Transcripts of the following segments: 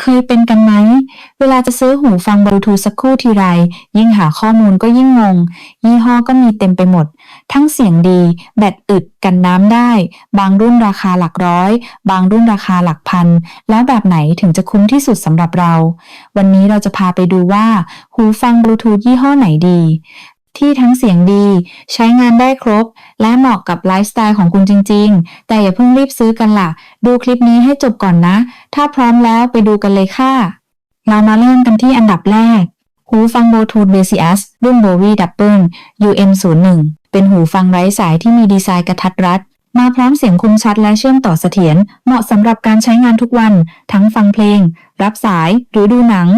เคยเป็นกันไหม เวลาจะซื้อหูฟังบลูทูธสักคู่ทีไร ยิ่งหาข้อมูลก็ยิ่งงง ยี่ห้อก็มีเต็มไปหมด ทั้งเสียงดี แบตอึด กันน้ำได้ บางรุ่นราคาหลักร้อย บางรุ่นราคาหลักพัน แล้วแบบไหนถึงจะคุ้มที่สุดสำหรับเรา วันนี้เราจะพาไปดูว่า หูฟังบลูทูธยี่ห้อไหนดี ที่ทั้งเสียงดี ใช้งานได้ครบ และเหมาะกับไลฟ์สไตล์ของคุณจริง ๆ แต่อย่าเพิ่งรีบซื้อกันล่ะ ดูคลิปนี้ให้จบก่อนนะ ถ้าพร้อมแล้วไปดูกันเลยค่ะ เรามาเริ่มกันที่อันดับแรก หูฟังบลูทูธ Basius รุ่น Bowie Double UM01 เป็นหูฟังไร้สายที่มีดีไซน์กระทัดรัดมาพร้อมเสียงคมชัดและเชื่อมต่อเสถียรเหมาะสำหรับการใช้งานทุกวัน ทั้งฟังเพลง รับสายหรือดูหนัง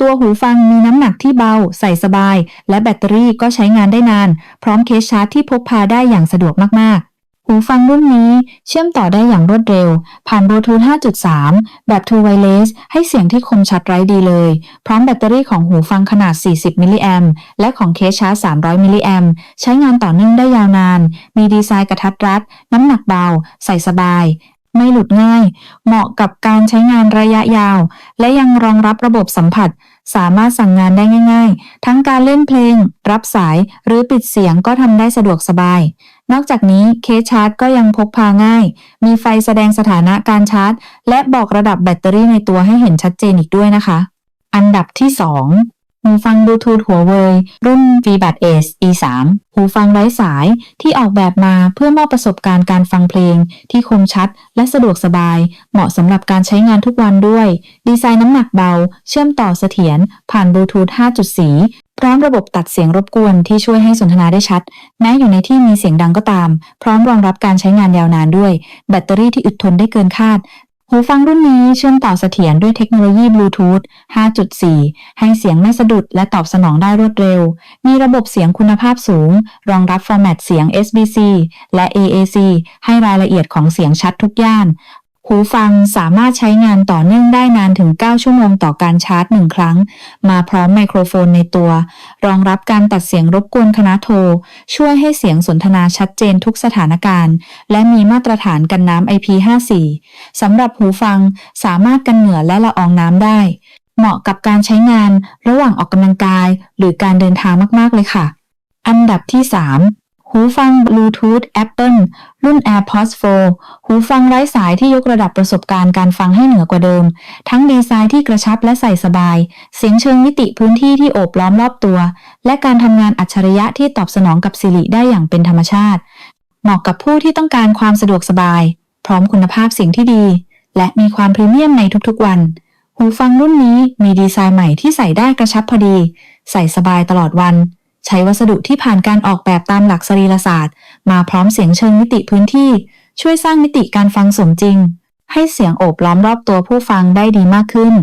ตัวหูฟังมีน้ำหนักที่เบา ใส่สบาย และแบตเตอรี่ก็ใช้งานได้นาน พร้อมเคสชาร์จที่พกพาได้อย่างสะดวกมากๆ หูฟังรุ่นนี้เชื่อมต่อได้อย่างรวดเร็ว ผ่านบลูทูธ 5.3 แบบ True Wireless ให้เสียงที่คมชัดไร้ดีเลย พร้อมแบตเตอรี่ของหูฟังขนาด 40 มิลลิแอมและของเคสชาร์จ 300 มิลลิแอมใช้งานต่อเนื่องได้ยาวนาน มีดีไซน์กระทัดรัด น้ำหนักเบา ใส่สบายไม่หลุดง่าย เหมาะกับการใช้งานระยะยาว และยังรองรับระบบสัมผัส สามารถสั่งงานได้ง่าย ๆ ทั้งการเล่นเพลง รับสายหรือปิดเสียงก็ทำได้สะดวกสบาย นอกจากนี้เคสชาร์จก็ยังพกพาง่าย มีไฟแสดงสถานะการชาร์จ และบอกระดับแบตเตอรี่ในตัวให้เห็นชัดเจนอีกด้วยนะคะ อันดับที่ 2 หูฟังบลูทูธหัวเว่ยรุ่น v b u d Ace E3 หูฟังไร้สายที่ออกแบบมาเพื่อมอบประสบการณ์การฟังเพลง ที่คมชัดและสะดวกสบาย เหมาะสำหรับการใช้งานทุกวันด้วย ดีไซน์น้ำหนักเบา เชื่อมต่อเสถียรผ่านบลูทูธ5.4 พร้อมระบบตัดเสียงรบกวนที่ช่วยให้สนทนาได้ชัด แม้อยู่ในที่มีเสียงดังก็ตาม พร้อมรองรับการใช้งานยาวนานด้วย แบตเตอรี่ที่อึดทนได้เกินคาด หูฟังรุ่นนี้เชื่อมต่อเสถียรด้วยเทคโนโลยีบลูทูธ 5.4 ให้เสียงไม่สะดุดและตอบสนองได้รวดเร็ว มีระบบเสียงคุณภาพสูง รองรับฟอร์แมตเสียง SBC และ AAC ให้รายละเอียดของเสียงชัดทุกย่าน หูฟังสามารถใช้งานต่อเนื่องได้นานถึง 9 ชั่วโมงต่อการชาร์จ 1 ครั้ง มาพร้อมไมโครโฟนในตัว รองรับการตัดเสียงรบกวนคณะโทร ช่วยให้เสียงสนทนาชัดเจนทุกสถานการณ์ และมีมาตรฐานกันน้ำ IP54 สำหรับหูฟังสามารถกันเหงื่อและละอองน้ำได้ เหมาะกับการใช้งานระหว่างออกกำลังกาย หรือการเดินทางมาก ๆ เลยค่ะ อันดับที่ 3 หูฟังบลูทูธ Apple รุ่น AirPods 4 หูฟังไร้สายที่ยกระดับประสบการณ์การฟังให้เหนือกว่าเดิม ทั้งดีไซน์ที่กระชับและใส่สบาย เสียงเชิงมิติพื้นที่ที่โอบล้อมรอบตัว และการทำงานอัจฉริยะที่ตอบสนองกับสิริได้อย่างเป็นธรรมชาติ เหมาะกับผู้ที่ต้องการความสะดวกสบาย พร้อมคุณภาพเสียงที่ดี และมีความพรีเมียมในทุกๆวัน หูฟังรุ่นนี้มีดีไซน์ใหม่ที่ใส่ได้กระชับพอดี ใส่สบายตลอดวัน ใช้วัสดุที่ผ่านการออกแบบตามหลักสรีรศาสตร์ มาพร้อมเสียงเชิงมิติพื้นที่ ช่วยสร้างมิติการฟังสมจริง ให้เสียงโอบล้อมรอบตัวผู้ฟังได้ดีมากขึ้น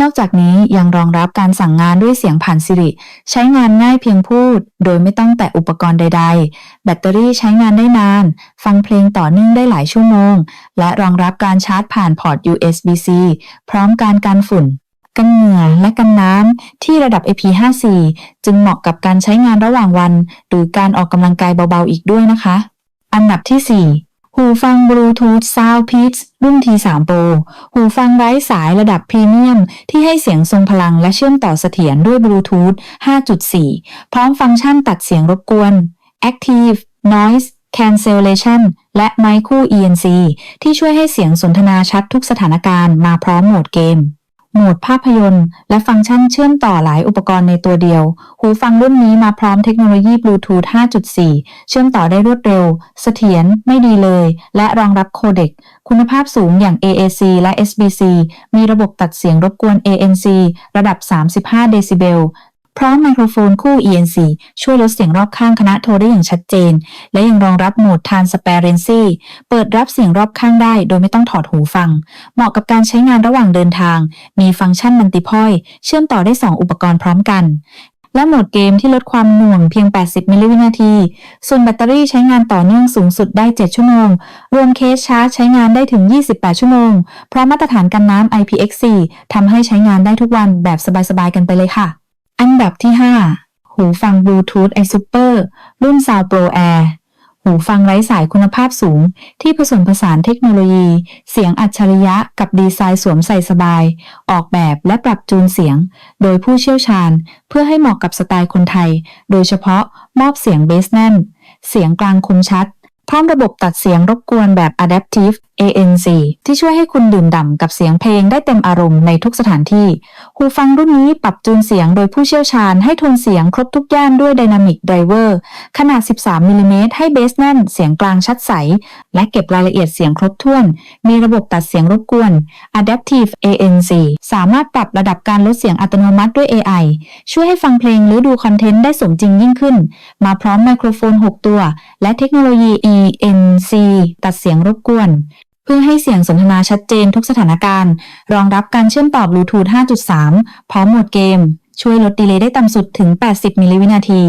นอกจากนี้ยังรองรับการสั่งงานด้วยเสียงผ่านสิริ ใช้งานง่ายเพียงพูด โดยไม่ต้องแตะอุปกรณ์ใด ๆ แบตเตอรี่ใช้งานได้นาน ฟังเพลงต่อเนื่องได้หลายชั่วโมง และรองรับการชาร์จผ่านพอร์ต USB-C พร้อมการกันฝุ่น กันเหงื่อและกันน้ำที่ระดับ IP54 จึงเหมาะกับการใช้งานระหว่างวัน หรือการออกกำลังกายเบาๆอีกด้วยนะคะ อันดับที่ 4หูฟังบลูทูธ Soundpeaks รุ่น T3 Pro หูฟังไร้สายระดับพรีเมียม ที่ให้เสียงทรงพลังและเชื่อมต่อเสถียรด้วยบลูทูธ 5.4 พร้อมฟังก์ชันตัดเสียงรบกวน Active Noise Cancellation และ Micro ENC ที่ช่วยให้เสียงสนทนาชัดทุกสถานการณ์มาพร้อมโหมดเกม โหมดภาพยนตร์ และฟังก์ชันเชื่อมต่อหลายอุปกรณ์ในตัวเดียว หูฟังรุ่นนี้มาพร้อมเทคโนโลยีบลูทูธ 5.4 เชื่อมต่อได้รวดเร็ว เสถียรไม่ดีเลย และรองรับโคเด็ก คุณภาพสูงอย่าง AAC และ SBC มีระบบตัดเสียงรบกวน ANC ระดับ 35 เดซิเบล พร้อมไมโครโฟนคู่ ENC ช่วยลดเสียงรอบข้างคณะโทรได้อย่างชัดเจน และยังรองรับโหมด Transparency เปิดรับเสียงรอบข้างได้โดยไม่ต้องถอดหูฟัง เหมาะกับการใช้งานระหว่างเดินทาง มีฟังก์ชันมัลติพอย เชื่อมต่อได้ 2 อุปกรณ์พร้อมกันและโหมดเกมที่ลดความหน่วงเพียง 80 มิลลิวินาที ส่วนแบตเตอรี่ใช้งานต่อเนื่องสูงสุดได้ 7 ชั่วโมง รวมเคสชาร์จใช้งานได้ถึง 28 ชั่วโมง เพราะมาตรฐานกันน้ำ IPX4 ทำให้ใช้งานได้ทุกวันแบบสบายๆกันไปเลยค่ะ อันดับที่ 5 หูฟังบลูทูธ iSuper รุ่น Sound Pro Air หูหูฟังไร้สายคุณภาพสูง ที่ผสมผสานเทคโนโลยี เสียงอัจฉริยะกับดีไซน์สวมใส่สบาย ออกแบบและปรับจูนเสียง โดยผู้เชี่ยวชาญ เพื่อให้เหมาะกับสไตล์คนไทย โดยเฉพาะมอบเสียงเบสแน่น เสียงกลางคมชัด พร้อมระบบตัดเสียงรบกวนแบบ Adaptive ANC ที่ช่วยให้คุณดื่มด่ำกับเสียงเพลงได้เต็มอารมณ์ในทุกสถานที่ หูฟังรุ่นนี้ปรับจูนเสียงโดยผู้เชี่ยวชาญให้โทนเสียงครบทุกย่านด้วย Dynamic Driver ขนาด 13มิลลิเมตรให้เบสแน่น เสียงกลางชัดใส และเก็บรายละเอียดเสียงครบถ้วน มีระบบตัดเสียงรบกวน Adaptive ANC สามารถปรับระดับการลดเสียงอัตโนมัติด้วย AI ช่วยให้ฟังเพลงหรือดูคอนเทนต์ได้สมจริงยิ่งขึ้น มาพร้อมไมโครโฟน 6 ตัว และเทคโนโลยี ENC ตัดเสียงรบกวน เพื่อให้เสียงสนทนาชัดเจนทุกสถานการณ์ รองรับการเชื่อมต่อบลูทูธ 5.3 พร้อมโหมดเกม ช่วยลดดีเลย์ได้ต่ำสุดถึง 80 มิลลิวินาที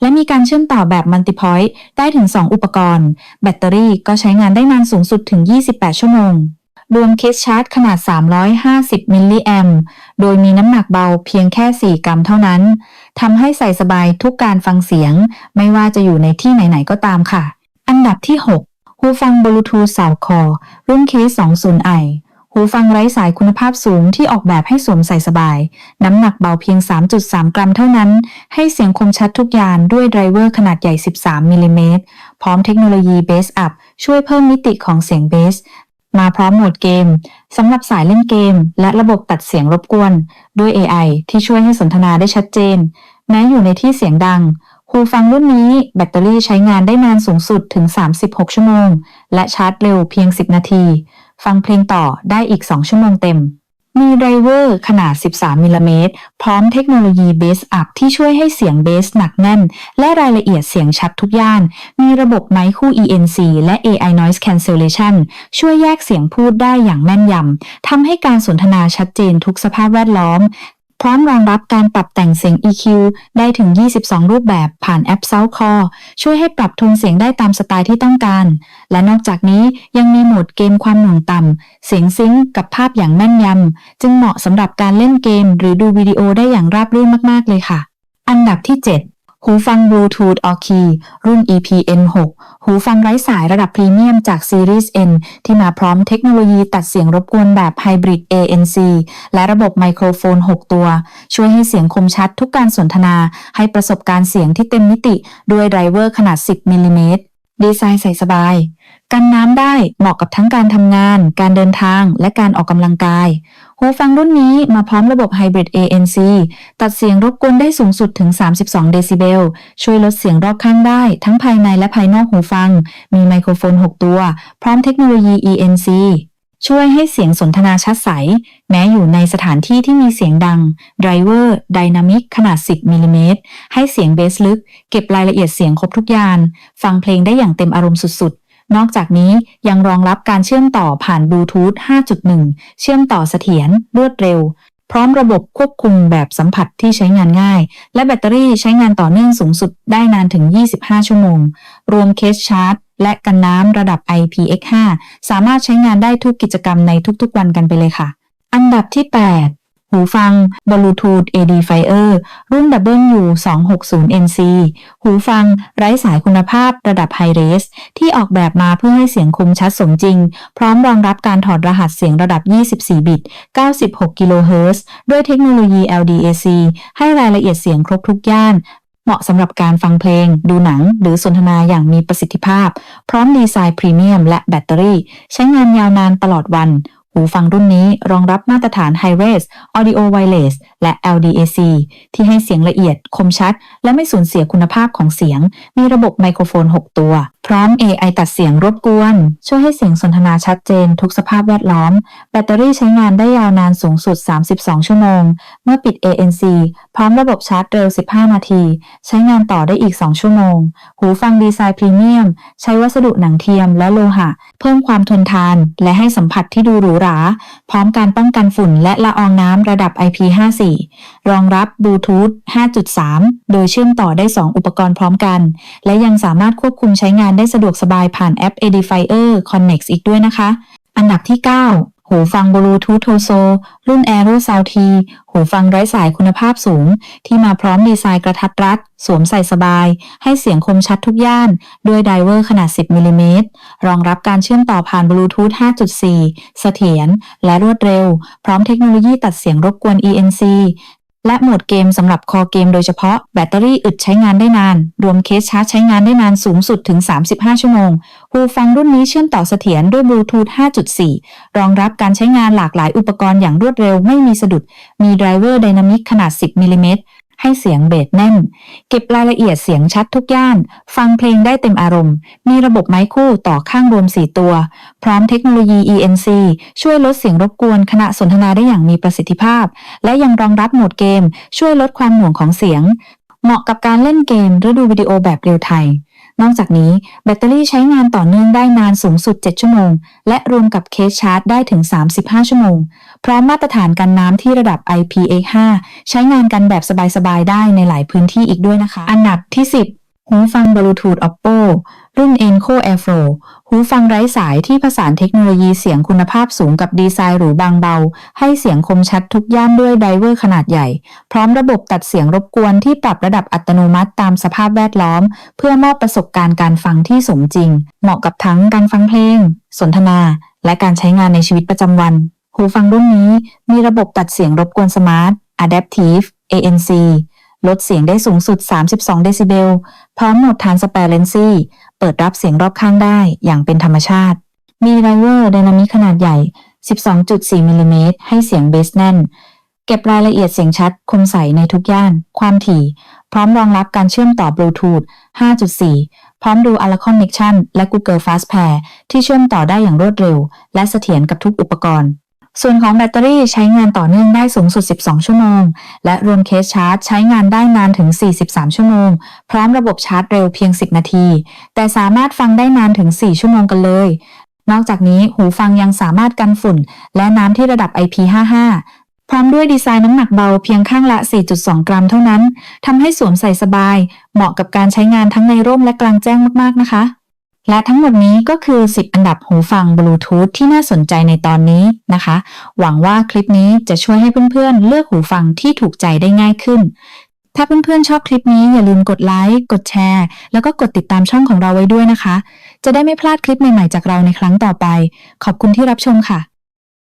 และมีการเชื่อมต่อแบบมัลติพอยต์ได้ถึง 2 อุปกรณ์ แบตเตอรี่ก็ใช้งานได้นานสูงสุดถึง 28 ชั่วโมงรวมเคสชาร์จขนาด 350 มิลลิแอมโดยมีน้ำหนักเบาเพียงแค่ 4 กรัมเท่านั้น ทำให้ใส่สบายทุกการฟังเสียง ไม่ว่าจะอยู่ในที่ไหน ๆ ก็ตามค่ะ อันดับที่ 6 หูฟังบลูทูธสาวคอ รุ่น K20i หูฟังไร้สายคุณภาพสูงที่ออกแบบให้สวมใส่สบาย น้ำหนักเบาเพียง 3.3 กรัมเท่านั้น ให้เสียงคมชัดทุกยานด้วยไดรเวอร์ขนาดใหญ่ 13 มิลลิเมตร พร้อมเทคโนโลยีเบสอัพช่วยเพิ่มมิติของเสียงเบส มาพร้อมโหมดเกม สำหรับสายเล่นเกม และระบบตัดเสียงรบกวน ด้วย AI ที่ช่วยให้สนทนาได้ชัดเจน แม้อยู่ในที่เสียงดัง หูฟังรุ่นนี้แบตเตอรี่ใช้งานได้นานสูงสุดถึง 36 ชั่วโมง และชาร์จเร็วเพียง 10 นาที ฟังเพลงต่อได้อีก 2 ชั่วโมงเต็ม มีไดรเวอร์ขนาด 13 มิลลิเมตร พร้อมเทคโนโลยีเบสอัพที่ช่วยให้เสียงเบสหนักแน่น และรายละเอียดเสียงชัดทุกย่าน มีระบบไมค์คู่ ENC และ AI Noise Cancellation ช่วยแยกเสียงพูดได้อย่างแม่นยำทำให้การสนทนาชัดเจนทุกสภาพแวดล้อม พร้อมรองรับการปรับแต่งเสียง EQ ได้ถึง 22 รูปแบบผ่านแอป Soundcore ช่วยให้ปรับโทนเสียงได้ตามสไตล์ที่ต้องการ และนอกจากนี้ยังมีโหมดเกมความหน่วงต่ำ เสียงซิงก์กับภาพอย่างแม่นยำ จึงเหมาะสำหรับการเล่นเกม หรือดูวิดีโอได้อย่างราบรื่นมาก ๆ เลยค่ะ อันดับที่ 7 หูฟัง Bluetooth Orki รุ่น EPN6 หูฟังไร้สายระดับพรีเมียมจาก Series N ที่มาพร้อมเทคโนโลยีตัดเสียงรบกวนแบบ Hybrid ANC และระบบไมโครโฟน 6 ตัว ช่วยให้เสียงคมชัดทุกการสนทนา ให้ประสบการณ์เสียงที่เต็มมิติ ด้วยไดรเวอร์ขนาด 10มิลลิเมตรดีไซน์ใส่สบาย กันน้ำได้เหมาะกับทั้งการทำงาน การเดินทาง และการออกกำลังกาย หูฟังรุ่นนี้มาพร้อมระบบ Hybrid ANC ตัดเสียงรบกวนได้สูงสุดถึง 32 เดซิเบล ช่วยลดเสียงรอบข้างได้ ทั้งภายในและภายนอกหูฟัง มีไมโครโฟน 6 ตัว พร้อมเทคโนโลยี ENC ช่วยให้เสียงสนทนาชัดใส แม้อยู่ในสถานที่ที่มีเสียงดังไดรเวอร์ไดนามิกขนาด 10มิลลิเมตรให้เสียงเบสลึก เก็บรายละเอียดเสียงครบทุกยาน ฟังเพลงได้อย่างเต็มอารมณ์สุดๆ นอกจากนี้ยังรองรับการเชื่อมต่อผ่านบลูทูธ 5.1 เชื่อมต่อเสถียรรวดเร็ว พร้อมระบบควบคุมแบบสัมผัสที่ใช้งานง่าย และแบตเตอรี่ใช้งานต่อเนื่องสูงสุดได้นานถึง 25 ชั่วโมง รวมเคสชาร์จ และกันน้ำระดับ IPX5 สามารถใช้งานได้ทุกกิจกรรมในทุกๆวันกันไปเลยค่ะ อันดับที่ 8 หูฟัง Bluetooth Edifier รุ่น W260NC หูฟังไร้สายคุณภาพระดับ High Res ที่ออกแบบมาเพื่อให้เสียงคมชัดสมจริง พร้อมรองรับการถอดรหัสเสียงระดับ 24 บิต 96 กิโลเฮิรตซ์ด้วยเทคโนโลยี LDAC ให้รายละเอียดเสียงครบทุกย่านเหมาะสำหรับการฟังเพลง ดูหนัง หรือสนทนาอย่างมีประสิทธิภาพ พร้อมดีไซน์พรีเมียมและแบตเตอรี่ ใช้งานยาวนานตลอดวัน หูฟังรุ่นนี้รองรับมาตรฐาน Hi-Res Audio Wireless และ LDAC ที่ให้เสียงละเอียดคมชัด และไม่สูญเสียคุณภาพของเสียง มีระบบไมโครโฟน 6 ตัว พร้อม AI ตัดเสียงรบกวน ช่วยให้เสียงสนทนาชัดเจน ทุกสภาพแวดล้อม แบตเตอรี่ใช้งานได้ยาวนานสูงสุด 32 ชั่วโมง เมื่อปิด ANC พร้อมระบบชาร์จเร็ว 15 นาที ใช้งานต่อได้อีก 2 ชั่วโมง หูฟังดีไซน์พรีเมียม ใช้วัสดุหนังเทียมและโลหะ เพิ่มความทนทาน และให้สัมผัสที่ดูหรูหรา พร้อมการป้องกันฝุ่นและละอองน้ำระดับ IP54 รองรับบลูทูธ 5.3 โดยเชื่อมต่อได้ 2 อุปกรณ์พร้อมกัน และยังสามารถควบคุมใช้งานได้สะดวกสบายผ่านแอป Edifier Connect อีกด้วยนะคะ อันดับที่ 9 หูฟังบลูทูธโทโซรุ่น Aero Sound T หูฟังไร้สายคุณภาพสูง ที่มาพร้อมดีไซน์กระทัดรัด สวมใส่สบาย ให้เสียงคมชัดทุกย่าน ด้วยไดเวอร์ขนาด 10มิลลิเมตรรองรับการเชื่อมต่อผ่านบลูทูธ 5.4 เสถียรและรวดเร็ว พร้อมเทคโนโลยีตัดเสียงรบกวน ENC และโหมดเกมสำหรับคอเกมโดยเฉพาะแบตเตอรี่อึดใช้งานได้นาน รวมเคสชาร์จใช้งานได้นานสูงสุดถึง 35 ชั่วโมง หูฟังรุ่นนี้เชื่อมต่อเสถียรด้วยบลูทูธ 5.4 รองรับการใช้งานหลากหลายอุปกรณ์อย่างรวดเร็วไม่มีสะดุด มีไดรเวอร์ไดนามิกขนาด 10มิลลิเมตร ให้เสียงเบสแน่น เก็บรายละเอียดเสียงชัดทุกย่าน ฟังเพลงได้เต็มอารมณ์ มีระบบไม้คู่ต่อข้างรวม 4 ตัว พร้อมเทคโนโลยี ENC ช่วยลดเสียงรบกวนขณะสนทนาได้อย่างมีประสิทธิภาพ และยังรองรับโหมดเกม ช่วยลดความหน่วงของเสียง เหมาะกับการเล่นเกมหรือดูวิดีโอแบบเรียลไทม์ นอกจากนี้แบตเตอรี่ใช้งานต่อเนื่องได้นานสูงสุด 7 ชั่วโมง และรวมกับเคสชาร์จได้ถึง 35 ชั่วโมง พร้อมมาตรฐานกันน้ำที่ระดับ IPX5 ใช้งานกันแบบสบายๆ ได้ในหลายพื้นที่อีกด้วยนะคะ อันดับที่ 10 หูฟังบลูทูธ Oppo รุ่น Enco Airflow หูฟังไร้สายที่ผสานเทคโนโลยีเสียงคุณภาพสูงกับดีไซน์หรูบางเบา ให้เสียงคมชัดทุกย่านด้วยไดเวอร์ขนาดใหญ่ พร้อมระบบตัดเสียงรบกวนที่ปรับระดับอัตโนมัติตามสภาพแวดล้อม เพื่อมอบประสบการณ์การฟังที่สมจริง เหมาะกับทั้งการฟังเพลง สนทนา และการใช้งานในชีวิตประจำวัน หูฟังรุ่นนี้มีระบบตัดเสียงรบกวนสมาร์ท Adaptive ANC ลดเสียงได้สูงสุด 32 เดซิเบล พร้อมโหมด Transparency เปิดรับเสียงรอบข้างได้อย่างเป็นธรรมชาติ มีไดเวอร์ไดนามิกขนาดใหญ่ 12.4มิลลิเมตรให้เสียงเบสแน่น เก็บรายละเอียดเสียงชัด คมใสในทุกย่าน ความถี่ พร้อมรองรับการเชื่อมต่อบลูทูธ 5.4 พร้อมดู a l a Connection และ Google Fastpair ที่เชื่อมต่อได้อย่างรวดเร็ว และเสถียรกับทุกอุปกรณ์ ส่วนของแบตเตอรี่ใช้งานต่อเนื่องได้สูงสุด 12 ชั่วโมง และรวมเคสชาร์จ ใช้งานได้นานถึง 43 ชั่วโมง พร้อมระบบชาร์จเร็วเพียง 10 นาที แต่สามารถฟังได้นานถึง 4 ชั่วโมงกันเลย นอกจากนี้หูฟังยังสามารถกันฝุ่น และน้ำที่ระดับ IP55 พร้อมด้วยดีไซน์น้ำหนักเบาเพียงข้างละ 4.2 กรัมเท่านั้นทำให้สวมใส่สบาย เหมาะกับการใช้งานทั้งในร่มและกลางแจ้งมากๆนะคะ และทั้งหมดนี้ก็คือ 10 อันดับหูฟังบลูทูธที่น่าสนใจในตอนนี้นะคะ หวังว่าคลิปนี้จะช่วยให้เพื่อนๆ เลือกหูฟังที่ถูกใจได้ง่ายขึ้น ถ้าเพื่อนๆ ชอบคลิปนี้อย่าลืมกดไลค์ กดแชร์ แล้วก็กดติดตามช่องของเราไว้ด้วยนะคะ จะได้ไม่พลาดคลิปใหม่ๆ จากเราในครั้งต่อไป ขอบคุณที่รับชมค่ะ